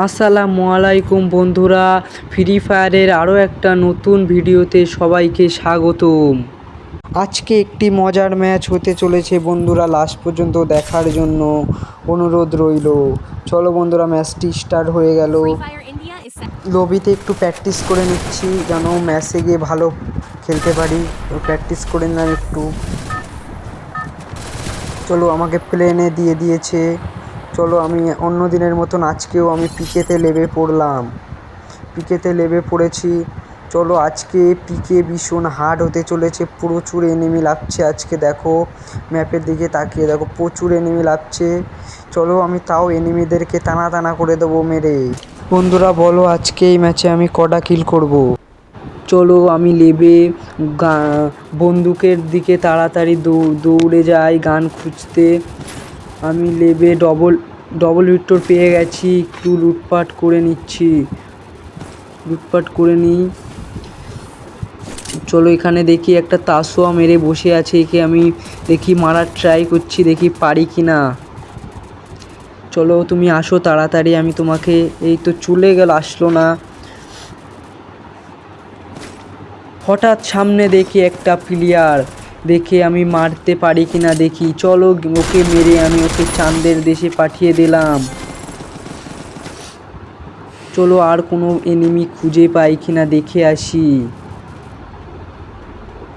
আসসালামু আলাইকুম বন্ধুরা ফ্রি ফায়ারের আরও একটা নতুন ভিডিওতে সবাইকে স্বাগতম। আজকে একটি মজার ম্যাচ হতে চলেছে বন্ধুরা লাস্ট পর্যন্ত দেখার জন্য অনুরোধ রইল। চলো বন্ধুরা ম্যাচটি স্টার্ট হয়ে গেল. লবিতে একটু প্র্যাকটিস করে নিচ্ছি যেন ম্যাচে গিয়ে ভালো খেলতে পারি। প্র্যাকটিস করে নিলাম একটু। চলো আমাকে প্লেনে দিয়ে দিয়েছে। চলো আমি অন্য দিনের মতন আজকেও আমি পিকেতে লেবে পড়লাম। পিকেতে লেবে পড়েছি। চলো আজকে পিকে ভীষণ হার্ড হতে চলেছে। প্রচুর এনিমি লাগছে আজকে, দেখো। ম্যাপের দিকে তাকিয়ে দেখো, প্রচুর এনিমি লাগছে। চলো আমি তাও এনিমিদেরকে টানা টানা করে দেবো মেরে। বন্ধুরা, বলো আজকে এই ম্যাচে আমি কটা কিল করব? চলো আমি লেবে গা- বন্দুকের দিকে তাড়াতাড়ি দৌড়ে যাই গান খুঁজতে। আমি লেবে ডবল ডবল ভিক্টর পেয়ে গেছি। একটু লুটপাট করে নিচ্ছি। লুটপাট করে নিই। চলো এখানে দেখি একটা তাসোয়া মেরে বসে আছে। একে আমি দেখি মারার ট্রাই করছি, দেখি পারি কি না চলো তুমি আসো তাড়াতাড়ি, আমি তোমাকে এই তো চলে গেল, আসলো না। হঠাৎ সামনে দেখি একটা প্লেয়ার দেখে আমি মারতে পারি কি না দেখি। চলো, ওকে মেরে আমি ওকে চাঁদের দেশে পাঠিয়ে দিলাম। চলো, আর কোনো এনিমি খুঁজে পাই কি না দেখে আসি।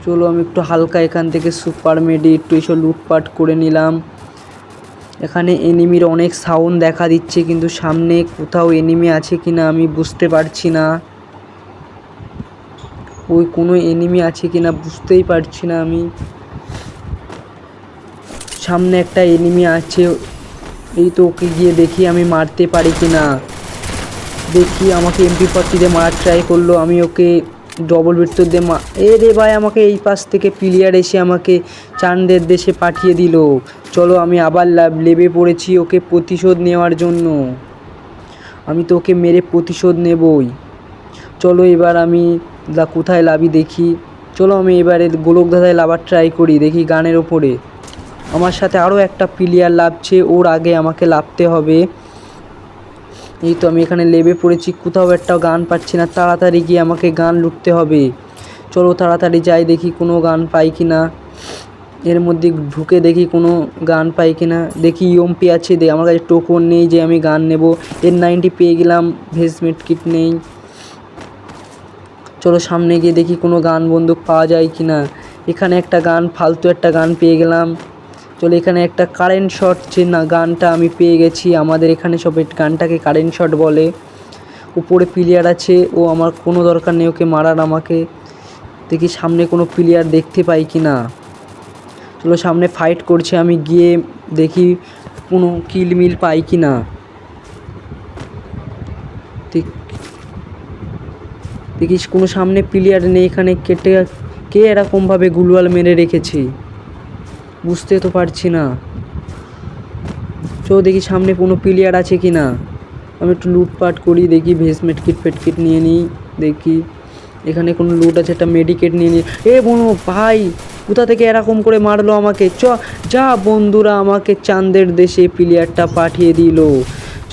চলো, আমি একটু হালকা এখান থেকে সুপার মেডি একটু এসব লুটপাট করে নিলাম। এখানে এনিমির অনেক সাউন্ড দেখা দিচ্ছে, কিন্তু সামনে কোথাও এনিমি আছে কিনা আমি বুঝতে পারছি না। ওই কোনো এনিমি আছে কিনা বুঝতেই পারছি না আমি। সামনে একটা এনিমি আছে, এই তো ওকে গিয়ে দেখি আমি মারতে পারি কি না দেখি আমাকে এমপি ফর্টি দিয়ে মারার ট্রাই করল, আমি ওকে ডবল ভিক্টর দিয়ে মা এ রে ভাই, আমাকে এই পাশ থেকে প্লেয়ার এসে আমাকে চান্দের দেশে পাঠিয়ে দিল। চলো আমি আবার লেবে পড়েছি ওকে প্রতিশোধ নেওয়ার জন্য। আমি তো ওকে মেরে প্রতিশোধ নেবই। চলো এবার আমি কোথায় লাভি দেখি? চলো আমি এবারে গোলক ধাঁধায় লাভার ট্রাই করি, দেখি গানের ওপরে। আমার সাথে আরও একটা প্লেয়ার লাভছে, ওর আগে আমাকে লাভতে হবে। এই তো আমি এখানে লেবে পড়েছি, কোথাও একটা গান পাচ্ছি না, তাড়াতাড়ি গিয়ে আমাকে গান লুটতে হবে। চলো তাড়াতাড়ি যাই, দেখি কোনো গান পাই কি না এর মধ্যে ঢুকে দেখি কোনো গান পাই কি না দেখি ইয়ম্পি আছে, দে, আমার কাছে টোকন নেই যে আমি গান নেব। এর নাইনটি পেয়ে গেলাম ভেসমেট কিট নেই। চলো সামনে গিয়ে দেখি কোনো গান বন্দুক পাওয়া যায় কি না। এখানে একটা গান, ফালতু একটা গান পেয়ে গেলাম। চলো এখানে একটা কারেন্ট শট যে না গানটা আমি পেয়ে গেছি। আমাদের এখানে সব গানটাকে কারেন্ট শট বলে। উপরে প্লেয়ার আছে, ও আমার কোনো দরকার নেই, ওকে মারার আমাকে। দেখি সামনে কোনো প্লেয়ার দেখতে পাই কি না। চলো সামনে ফাইট করছে আমি, গিয়ে দেখি কোনো কিল মিল পাই কি না। দেখ- দেখিস কোনো সামনে প্লেয়ার নেই, এখানে কেটে কে এরকমভাবে গুলওয়াল মেরে রেখেছে? বুঝতে তো পারছি না। চো দেখি সামনে কোনো প্লেয়ার আছে কি না আমি একটু লুটপাট করি, দেখি ভেসমেট কিট ফেটকিট নিয়ে নিই, দেখি। এখানে কোনো লুট আছে, একটা মেডিকেট নিয়ে নিই। এ বোনো, ভাই, কোথা থেকে এরকম করে মারলো আমাকে? চ, যা বন্ধুরা আমাকে চাঁদের দেশে প্লেয়ারটা পাঠিয়ে দিল।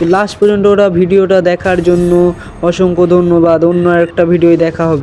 লাস্ট পর্যন্ত ওরা ভিডিওটা দেখার জন্য অসংখ্য ধন্যবাদ। অন্য একটা ভিডিও দেখা হবে।